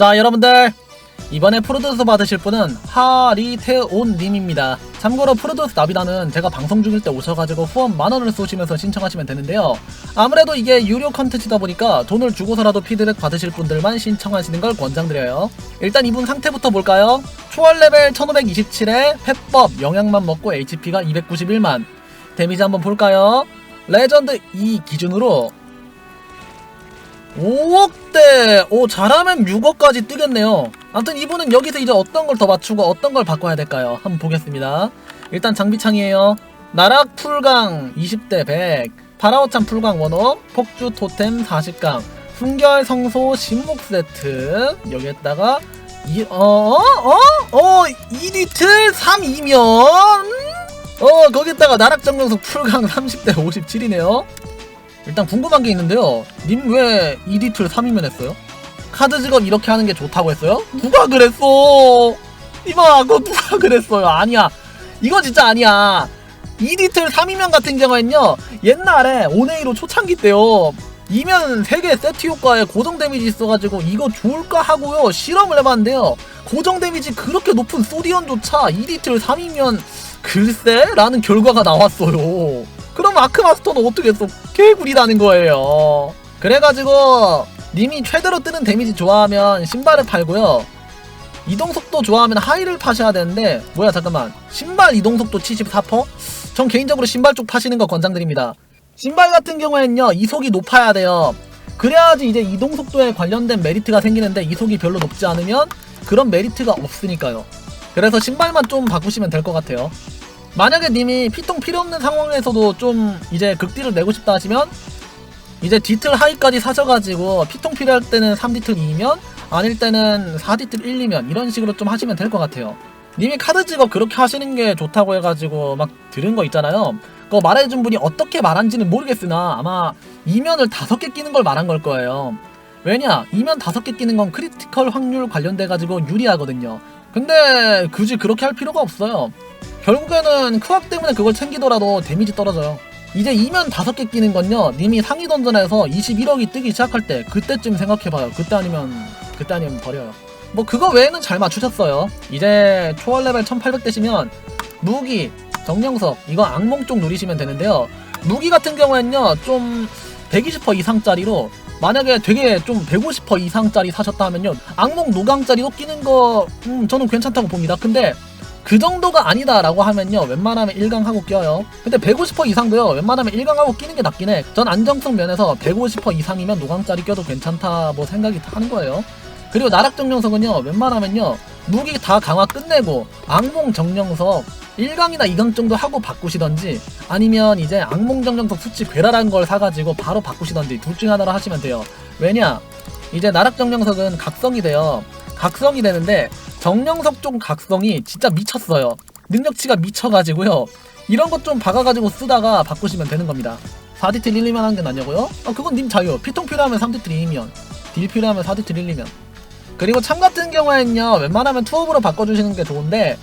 자 여러분들 이번에 프로듀스 받으실 분은 하리태온님입니다. 참고로 프로듀스 나비다는 제가 방송 중일 때 오셔가지고 후원 만원을 쏘시면서 신청하시면 되는데요. 아무래도 이게 유료 컨텐츠다 보니까 돈을 주고서라도 피드백 받으실 분들만 신청하시는 걸 권장드려요. 일단 이분 상태부터 볼까요? 초월 레벨 1527에 회법 영양만 먹고 HP가 291만 데미지 한번 볼까요? 레전드 2 기준으로 5억대! 오, 잘하면 6억까지 뜨겠네요. 아무튼 이분은 여기서 이제 어떤 걸 더 맞추고 어떤 걸 바꿔야 될까요? 한번 보겠습니다. 일단 장비창이에요. 나락 풀강 20대 100, 파라오찬 풀강 원업, 폭주 토템 40강, 순결 성소 신목 세트, 여기에다가 이, 어, 어, 어, 어, 이디틀 3이면, 어, 거기다가 나락 정령석 풀강 30대 57이네요. 일단 궁금한 게 있는데요. 님왜 이디툴 3이면 했어요? 카드 직업 이렇게 하는 게 좋다고 했어요? 누가 그랬어? 이봐, 그거 누가 그랬어요? 아니야. 이거 진짜 아니야. 이디틀 3이면 같은 경우에는요, 옛날에 오네이로 초창기 때요, 이면 3개 세트 효과에 고정 데미지 있어가지고 이거 좋을까 하고요, 실험을 해봤는데요, 고정 데미지 그렇게 높은 소디언조차 이디틀 3이면 글쎄? 라는 결과가 나왔어요. 그럼 아크마스터는 어떻게 했어? 개구리라는 거예요. 그래가지고 님이 최대로 뜨는 데미지 좋아하면 신발을 팔고요. 이동 속도 좋아하면 하이를 파셔야 되는데 뭐야 잠깐만 신발 이동 속도 74%? 전 개인적으로 신발 쪽 파시는 거 권장드립니다. 신발 같은 경우에는요 이속이 높아야 돼요. 그래야지 이제 이동 속도에 관련된 메리트가 생기는데 이속이 별로 높지 않으면 그런 메리트가 없으니까요. 그래서 신발만 좀 바꾸시면 될 것 같아요. 만약에 님이 피통 필요 없는 상황에서도 좀 이제 극딜을 내고 싶다 하시면 이제 디틀 하이까지 사셔가지고 피통 필요할 때는 3디틀 2면 아닐 때는 4디틀 1, 2면 이런 식으로 좀 하시면 될 것 같아요. 님이 카드 직업 그렇게 하시는 게 좋다고 해가지고 막 들은 거 있잖아요. 그거 말해준 분이 어떻게 말한지는 모르겠으나 아마 2면을 5개 끼는 걸 말한 걸 거예요. 왜냐? 2면 5개 끼는 건 크리티컬 확률 관련돼가지고 유리하거든요. 근데 굳이 그렇게 할 필요가 없어요. 결국에는 크악 때문에 그걸 챙기더라도 데미지 떨어져요. 이제 2면 5개 끼는 건요. 님이 상위 던전에서 21억이 뜨기 시작할 때 그때쯤 생각해봐요. 그때 아니면 그때 아니면 버려요. 뭐 그거 외에는 잘 맞추셨어요. 이제 초월 레벨 1800 되시면 무기, 정령석 이거 악몽 쪽 누리시면 되는데요. 무기 같은 경우에는요. 좀 120% 이상짜리로 만약에 되게 좀 150% 이상짜리 사셨다 하면요. 악몽 노강짜리도 끼는 거 음, 저는 괜찮다고 봅니다. 근데 그 정도가 아니다라고 하면요. 웬만하면 1강하고 껴요. 근데 150% 이상도요. 웬만하면 1강하고 끼는 게 낫긴 해전 안정성 면에서 150% 이상이면 노강짜리 껴도 괜찮다 뭐 생각이 하는 거예요. 그리고 나락 정령석은요. 웬만하면요. 무기 다 강화 끝내고 악몽 정령석 1강이나 2강 정도 하고 바꾸시던지 아니면 이제 악몽 정령석 수치 괴랄한 걸 사가지고 바로 바꾸시던지 둘 중에 하나로 하시면 돼요. 왜냐? 이제 나락 정령석은 각성이 돼요. 각성이 되는데 정령석 쪽 각성이 진짜 미쳤어요. 능력치가 미쳐가지고요. 이런 것 좀 박아가지고 쓰다가 바꾸시면 되는 겁니다. 4디틀 1리면 하는 게 낫냐고요? 아 그건 님 자유. 피통 필요하면 3디틀 2면 딜 필요하면 4디틀 1리면 그리고 참 같은 경우에는요. 웬만하면 투업으로 바꿔주시는 게 좋은데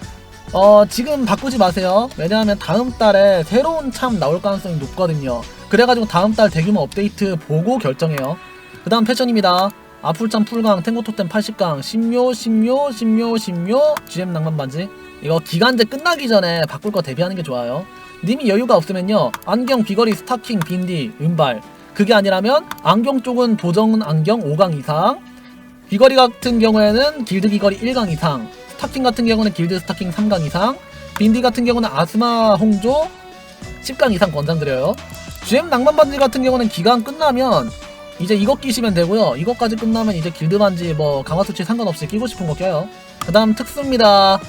어 지금 바꾸지 마세요. 왜냐하면 다음 달에 새로운 참 나올 가능성이 높거든요. 그래가지고 다음 달 대규모 업데이트 보고 결정해요. 그 다음 패션입니다. 아풀참 풀강 탱고 토템 80강. 신묘 신묘 신묘 신묘. GM 낭만 반지. 이거 기간제 끝나기 전에 바꿀 거 대비하는 게 좋아요. 님이 여유가 없으면요. 안경 귀걸이 스타킹 빈디 은발. 그게 아니라면 안경 쪽은 보정 안경 5강 이상. 귀걸이 같은 경우에는 길드 귀걸이 1강 이상. 스타킹 같은 경우는 길드 스타킹 3강 이상. 빈디 같은 경우는 아스마 홍조 10강 이상 권장드려요. GM 낭만 반지 같은 경우는 기간 끝나면 이제 이거 끼시면 되고요. 이거까지 끝나면 이제 길드 반지 뭐 강화 수치 상관없이 끼고 싶은 거 껴요. 그 다음 특수입니다.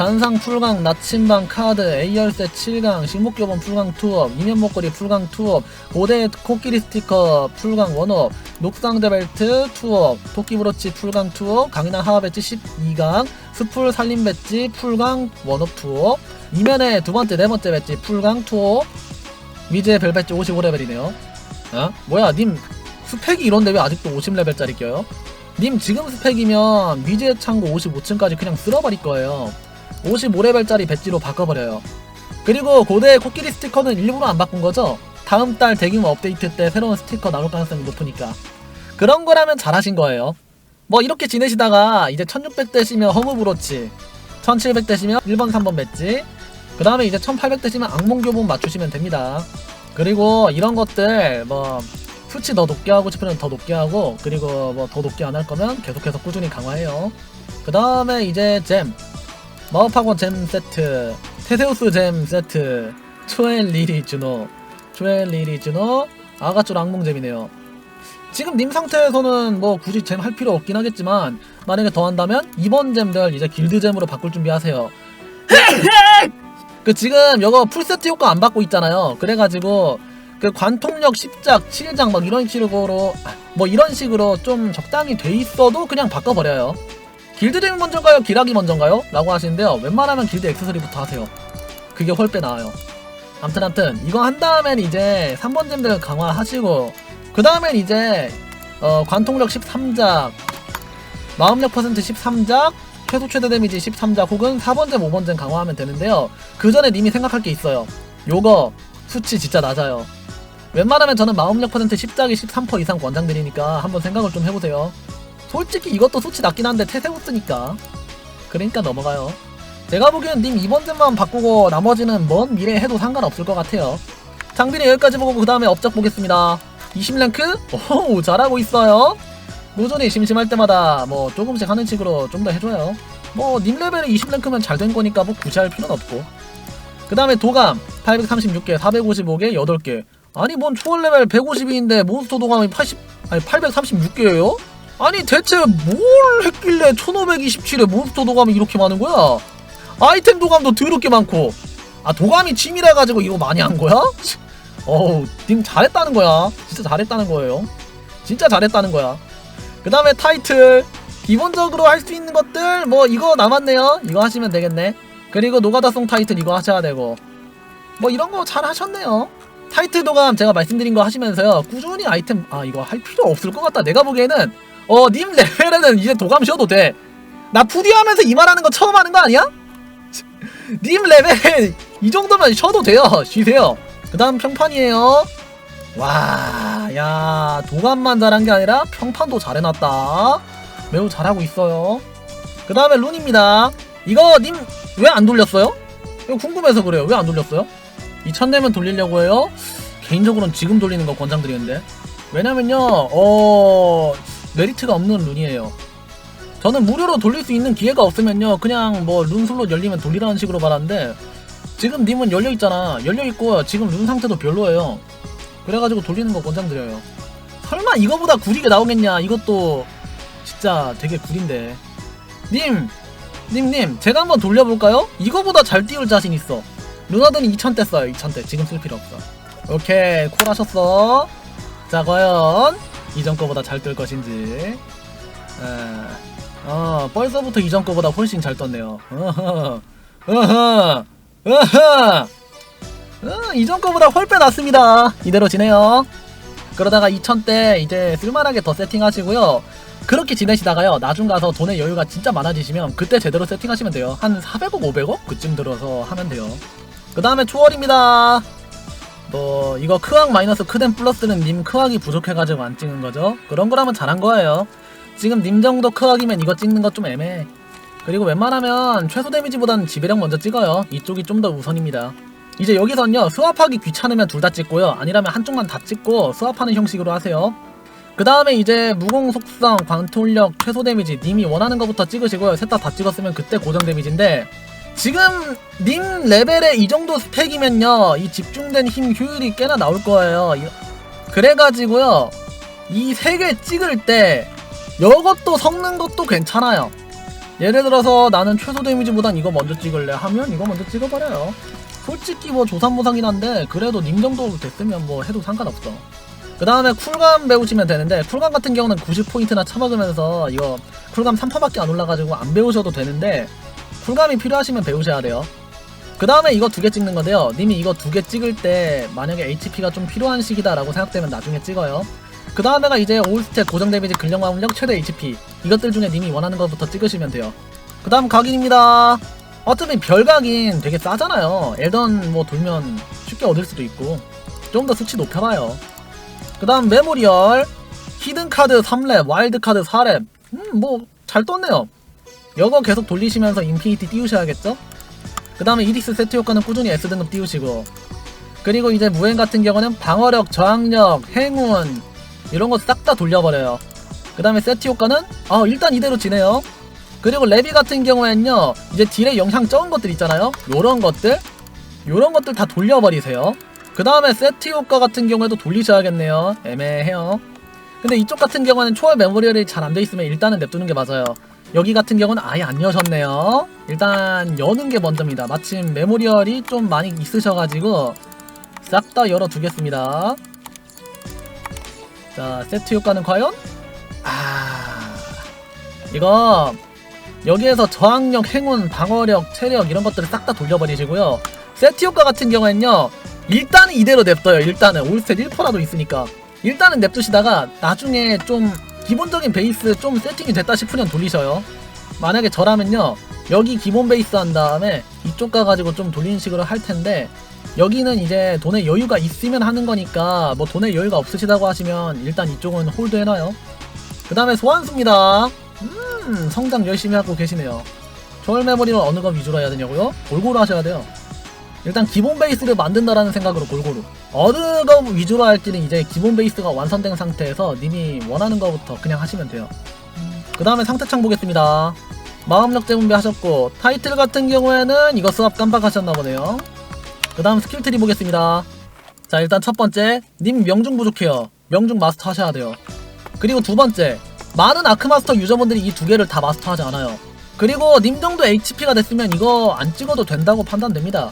잔상 풀강, 나침반 카드, A열쇠 7강, 식목교본 풀강 투업, 이면 목걸이 풀강 투업, 고대 코끼리 스티커 풀강 원업, 녹상대 벨트 투업, 토끼 브로치 풀강 투업, 강인한 하하 배지 12강, 스풀 살림 배지 풀강 원업 투업, 이면에 두 번째, 네 번째 배지 풀강 투업, 미제 벨 배지 55레벨이네요. 어? 뭐야, 님 스펙이 이런데 왜 아직도 50레벨짜리 껴요? 님 지금 스펙이면 미지의 창고 55층까지 그냥 쓸어버릴 거예요. 55레벨짜리 배지로 바꿔버려요. 그리고 고대 코끼리 스티커는 일부러 안 바꾼 거죠? 다음 달 대규모 업데이트 때 새로운 스티커 나올 가능성이 높으니까. 그런 거라면 잘하신 거예요. 뭐 이렇게 지내시다가 이제 1600 되시면 허무브로치. 1700 되시면 1번 3번 배지. 그 다음에 이제 1800 되시면 악몽교본 맞추시면 됩니다. 그리고 이런 것들 뭐 수치 더 높게 하고 싶으면 더 높게 하고 그리고 뭐 더 높게 안 할 거면 계속해서 꾸준히 강화해요. 그 다음에 이제 잼. 마법학원 잼 세트. 테세우스 잼 세트. 초엘 리리 주노 초엘 리리 주노 아가쪼 악몽잼이네요. 지금 님 상태에서는 뭐 굳이 잼 할 필요 없긴 하겠지만 만약에 더 한다면 이번 잼들 이제 길드잼으로 바꿀 준비하세요. 그 지금 이거 풀세트 효과 안 받고 있잖아요. 그래가지고 그 관통력 10작 7장 막 이런 식으로 아, 뭐 이런 식으로 좀 적당히 돼 있어도 그냥 바꿔버려요. 길드잼이 먼저인가요? 기락이 먼저인가요? 라고 하시는데요. 웬만하면 길드 액세서리부터 하세요. 그게 훨빼 나아요. 암튼 암튼 이거 한 다음엔 이제 3번 잼들 강화하시고 그 다음엔 이제 어, 관통력 13작 마음력 퍼센트 13작 최소 최대 데미지 13작 혹은 4번잼 5번잼 강화하면 되는데요. 그 전에 님이 생각할 게 있어요. 요거 수치 진짜 낮아요 웬만하면 저는 마음력 퍼센트 10작이 13% 이상 권장드리니까 한번 생각을 좀 해보세요. 솔직히 이것도 수치 낮긴 한데 테세우스니까. 그러니까 넘어가요. 제가 보기엔 님 이번 잼만 바꾸고 나머지는 먼 미래에 해도 상관없을 것 같아요. 장비는 여기까지 보고 그 다음에 업적 보겠습니다. 20랭크? 오 잘하고 있어요. 꾸준히 심심할 때마다 뭐 조금씩 하는 식으로 좀 더 해줘요. 뭐 님 레벨이 20랭크면 잘 된 거니까 뭐 굳이 할 필요는 없고. 그 다음에 도감 836개 455개 8개 아니 뭔 초월 레벨 150인데 몬스터 도감이 80 아니 836개예요? 아니 대체 뭘 했길래 1527에 몬스터 도감이 이렇게 많은 거야? 아이템 도감도 더럽게 많고. 아 도감이 취미라 가지고 이거 많이 한 거야? 어우 님 잘했다는 거야. 진짜 잘했다는 거예요. 진짜 잘했다는 거야. 그 다음에 타이틀. 기본적으로 할 수 있는 것들 뭐 이거 남았네요. 이거 하시면 되겠네. 그리고 노가다송 타이틀 이거 하셔야 되고. 뭐 이런 거 잘 하셨네요 타이틀 도감 제가 말씀드린 거 하시면서요 꾸준히 아이템 아 이거 할 필요 없을 것 같다 내가 보기에는 어 님 레벨에는 이제 도감 쉬어도 돼나 푸디 하면서 이 말하는 거 처음 하는 거 아니야? 님 레벨 이 정도면 쉬어도 돼요 쉬세요 그 다음 평판이에요 와, 야, 도감만 잘한 게 아니라 평판도 잘해놨다. 매우 잘하고 있어요. 그 다음에 룬입니다. 이거 님 왜 안 돌렸어요? 이거 궁금해서 그래요. 왜 안 돌렸어요? 2000대면 돌리려고 해요? 개인적으로는 지금 돌리는 거 권장드리는데. 왜냐면요, 어, 메리트가 없는 룬이에요. 저는 무료로 돌릴 수 있는 기회가 없으면요, 그냥 뭐 룬 슬롯 열리면 돌리라는 식으로 말하는데, 지금 님은 열려있잖아. 열려있고, 지금 룬 상태도 별로예요. 그래가지고 돌리는 거 권장드려요. 설마 이거보다 구리게 나오겠냐? 이것도 진짜 되게 구린데. 님, 님, 님, 제가 한번 돌려볼까요? 이거보다 잘 띄울 자신 있어. 루나드는 2000대 써요, 2000대. 지금 쓸 필요 없어. 오케이, 콜 하셨어. 자, 과연 이전 거보다 잘 뜰 것인지. 에, 어, 벌써부터 이전 거보다 훨씬 잘 떴네요. 어허, 어허, 어허. 어, 이전 거보다 훨빼 낫습니다. 이대로 지내요. 그러다가 2000대 이제 쓸만하게 더 세팅하시고요. 그렇게 지내시다가요. 나중 가서 돈의 여유가 진짜 많아지시면 그때 제대로 세팅하시면 돼요. 한 400억, 500억? 그쯤 들어서 하면 돼요. 그 다음에 초월입니다. 뭐 이거 크악 마이너스 크덴 플러스는 님 크악이 부족해가지고 안 찍는 거죠. 그런 거라면 잘한 거예요. 지금 님 정도 크악이면 이거 찍는 거 좀 애매해. 그리고 웬만하면 최소 데미지보다는 지배력 먼저 찍어요. 이쪽이 좀 더 우선입니다. 이제 여기선요 스왑하기 귀찮으면 둘 다 찍고요 아니라면 한쪽만 다 찍고 스왑하는 형식으로 하세요 그 다음에 이제 무공 속성 광통력 최소 데미지 님이 원하는 것부터 찍으시고요 셋 다 다 찍었으면 그때 고정 데미지인데 지금 님 레벨에 이 정도 스펙이면요 이 집중된 힘 효율이 꽤나 나올 거예요. 이- 그래가지고요 이 세 개 찍을 때 이것도 섞는 것도 괜찮아요. 예를 들어서 나는 최소 데미지보단 이거 먼저 찍을래 하면 이거 먼저 찍어버려요. 솔직히 뭐 조삼모사긴 한데 그래도 님 정도 됐으면 뭐 해도 상관없어. 그 다음에 쿨감 배우시면 되는데 쿨감 같은 경우는 90포인트나 처먹으면서 이거 쿨감 3파밖에 안 올라가지고 안 배우셔도 되는데 쿨감이 필요하시면 배우셔야 돼요. 그 다음에 이거 두 개 찍는 건데요. 님이 이거 두 개 찍을 때 만약에 HP가 좀 필요한 시기다 라고 생각되면 나중에 찍어요. 그 다음에가 이제 올스탯 고정 데미지 근력 마음력 최대 HP 이것들 중에 님이 원하는 것부터 찍으시면 돼요. 그 다음 각인입니다. 어차피 별각인 되게 싸잖아요. 엘던 뭐 돌면 쉽게 얻을 수도 있고. 좀 더 수치 높여봐요. 그 다음 메모리얼. 히든 카드 3렙, 와일드 카드 4렙. 음, 뭐, 잘 떴네요. 이거 계속 돌리시면서 인피니티 띄우셔야겠죠? 그 다음에 이리스 세트 효과는 꾸준히 S등급 띄우시고. 그리고 이제 무행 같은 경우는 방어력, 저항력, 행운, 이런 거 싹 다 돌려버려요. 그 다음에 세트 효과는, 아, 일단 이대로 지네요. 그리고 레비 같은 경우에는요, 이제 딜에 영향 적은 것들 있잖아요? 요런 것들? 요런 것들 다 돌려버리세요. 그 다음에 세트 효과 같은 경우에도 돌리셔야겠네요. 애매해요. 근데 이쪽 같은 경우는 초월 메모리얼이 잘 안 돼 있으면 일단은 냅두는 게 맞아요. 여기 같은 경우는 아예 안 여셨네요. 일단 여는 게 먼저입니다. 마침 메모리얼이 좀 많이 있으셔가지고 싹 다 열어두겠습니다. 자, 세트 효과는 과연? 아, 이거 여기에서 저항력, 행운, 방어력, 체력 이런 것들을 싹 다 돌려버리시고요. 세트 효과 같은 경우에는요. 일단은 이대로 냅둬요. 일단은 올스탯 1%라도 있으니까 일단은 냅두시다가 나중에 좀 기본적인 베이스 좀 세팅이 됐다 싶으면 돌리셔요. 만약에 저라면요. 여기 기본 베이스 한 다음에 이쪽 가가지고 좀 돌리는 식으로 할 텐데 여기는 이제 돈에 여유가 있으면 하는 거니까 뭐 돈에 여유가 없으시다고 하시면 일단 이쪽은 홀드 해놔요. 그 다음에 소환수입니다. 음, 성장 열심히 하고 계시네요. 초월 메모리는 어느 거 위주로 해야 되냐고요? 골고루 하셔야 돼요. 일단 기본 베이스를 만든다라는 생각으로 골고루. 어느 거 위주로 할지는 이제 기본 베이스가 완성된 상태에서 님이 원하는 거부터 그냥 하시면 돼요. 그 다음에 상태창 보겠습니다. 마음력 재분배 하셨고 타이틀 같은 경우에는 이거 수압 깜빡하셨나 보네요. 그 다음 스킬 트리 보겠습니다. 자 일단 첫 번째 님 명중 부족해요. 명중 마스터 하셔야 돼요. 그리고 두 번째 많은 아크마스터 유저분들이 이 두 개를 다 마스터하지 않아요. 그리고 님 정도 HP가 됐으면 이거 안 찍어도 된다고 판단됩니다.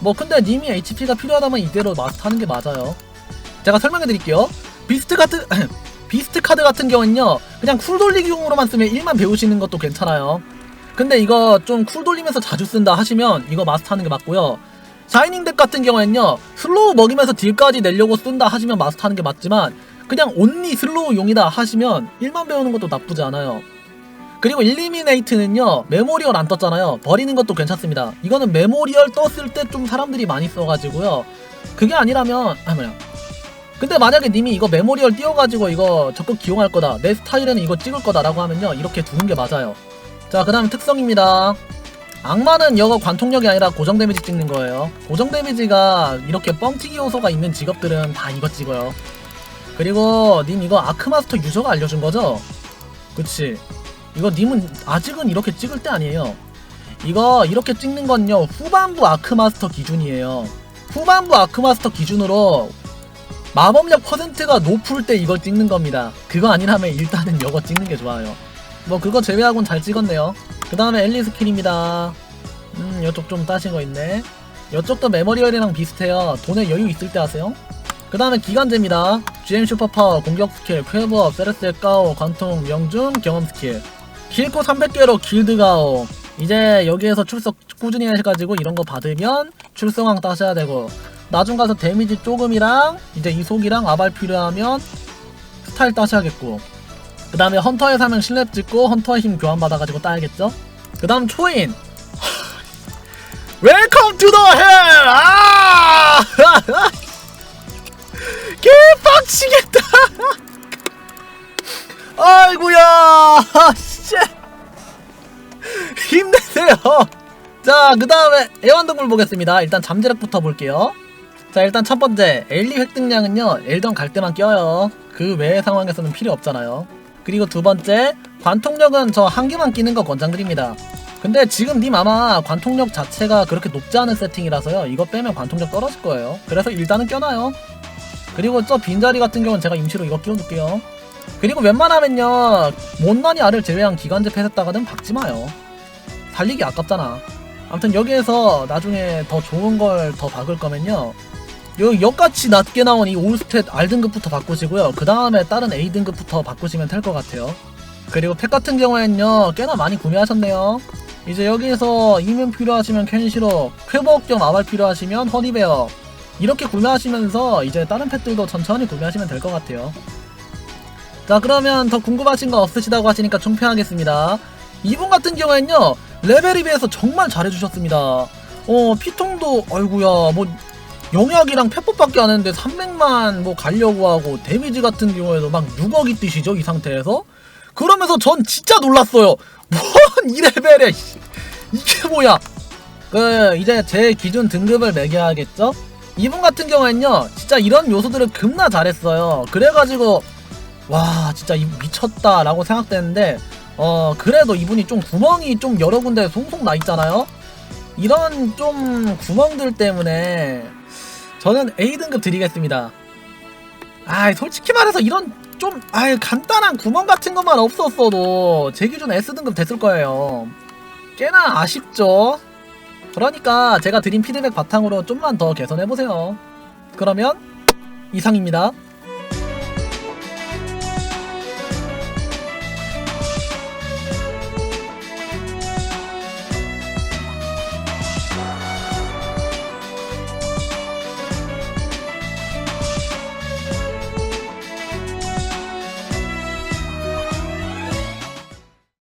뭐 근데 님이 HP가 필요하다면 이대로 마스터하는 게 맞아요. 제가 설명해 드릴게요. 비스트 같은 비스트 카드 같은 경우는요 그냥 쿨 돌리기용으로만 쓰면 1만 배우시는 것도 괜찮아요. 근데 이거 좀 쿨 돌리면서 자주 쓴다 하시면 이거 마스터하는 게 맞고요. 샤이닝 덱 같은 경우에는요 슬로우 먹이면서 딜까지 내려고 쓴다 하시면 마스터하는 게 맞지만 그냥 온리 슬로우 용이다 하시면 1만 배우는 것도 나쁘지 않아요. 그리고 일리미네이트는요 메모리얼 안 떴잖아요. 버리는 것도 괜찮습니다. 이거는 메모리얼 떴을 때 좀 사람들이 많이 써가지고요. 그게 아니라면 아 뭐야 근데 만약에 님이 이거 메모리얼 띄워가지고 이거 적극 기용할 거다 내 스타일에는 이거 찍을 거다 라고 하면요 이렇게 두는 게 맞아요. 자그 다음 특성입니다. 악마는 여거 관통력이 아니라 고정 데미지 찍는 거예요. 고정 데미지가 이렇게 뻥튀기 요소가 있는 직업들은 다 이거 찍어요. 그리고 님 이거 아크마스터 유저가 알려준 거죠? 그치 이거 님은 아직은 이렇게 찍을 때 아니에요. 이거 이렇게 찍는 건요 후반부 아크마스터 기준이에요. 후반부 아크마스터 기준으로 마법력 퍼센트가 높을 때 이걸 찍는 겁니다. 그거 아니라면 일단은 이거 찍는 게 좋아요. 뭐 그거 제외하고는 잘 찍었네요. 그 다음에 엘리 스킬입니다. 음 이쪽 좀 따신 거 있네. 이쪽도 메모리얼이랑 비슷해요. 돈에 여유 있을 때 하세요. 그 다음에 기간제입니다. GM 슈퍼파워, 공격 스킬, 쾌버, 세레스 가오, 관통, 명중, 경험 스킬. 길코 300개로 길드가오 이제 여기에서 출석 꾸준히 해가지고 이런 거 받으면 출성왕 따셔야 되고 나중 가서 데미지 조금이랑 이제 이속이랑 아발 필요하면 스타일 따셔야겠고 그 다음에 헌터에 사면 실랩 찍고 헌터의 힘 교환 받아가지고 따야겠죠 그 다음 초인 웰컴 투 더 헬! 아! 개빡치겠다! 아이구야! 씨! 힘내세요! 자, 그 다음에 애완동물 보겠습니다. 일단 잠재력부터 볼게요. 자, 일단 첫 번째, 엘리 획득량은요, 엘던 갈 때만 껴요. 그 외의 상황에서는 필요 없잖아요. 그리고 두 번째, 관통력은 저 한 개만 끼는 거 권장드립니다. 근데 지금 님 아마 관통력 자체가 그렇게 높지 않은 세팅이라서요. 이거 빼면 관통력 떨어질 거예요. 그래서 일단은 껴놔요. 그리고 저 빈자리 같은 경우는 제가 임시로 이거 끼워둘게요. 그리고 웬만하면요 못난이 알을 제외한 기관제 패했다가는 박지 마요. 달리기 아깝잖아. 아무튼 여기에서 나중에 더 좋은 걸 더 박을 거면요 요 역같이 낮게 나온 이 올스탯 R등급부터 바꾸시고요. 그 다음에 다른 A등급부터 바꾸시면 될 것 같아요. 그리고 팩 같은 경우에는요 꽤나 많이 구매하셨네요. 이제 여기에서 이면 필요하시면 켄시로 쾌복 겸 아발 필요하시면 허니베어. 이렇게 구매하시면서 이제 다른 팩들도 천천히 구매하시면 될 것 같아요 자 그러면 더 궁금하신 거 없으시다고 하시니까 총평하겠습니다 이분 같은 경우에는요 레벨에 비해서 정말 잘해주셨습니다 어 피통도 아이구야 뭐 영약이랑 페퍼밖에 안 했는데 300만 뭐 가려고 하고 데미지 같은 경우에도 막 6억이 뜨시죠 이 상태에서 그러면서 전 진짜 놀랐어요. 뭔 2레벨이야. 이게 뭐야. 그 이제 제 기준 등급을 매겨야겠죠? 이분 같은 경우에는요. 진짜 이런 요소들을 겁나 잘했어요. 그래가지고 와 진짜 이 미쳤다라고 생각되는데 어 그래도 이분이 좀 구멍이 좀 여러 군데 송송 나 있잖아요. 이런 좀 구멍들 때문에 저는 A 등급 드리겠습니다. 아 솔직히 말해서 이런 좀 아유 간단한 구멍 같은 것만 없었어도 제 기준 S 등급 됐을 거예요. 꽤나 아쉽죠. 그러니까 제가 드린 피드백 바탕으로 좀만 더 개선해 보세요. 그러면 이상입니다.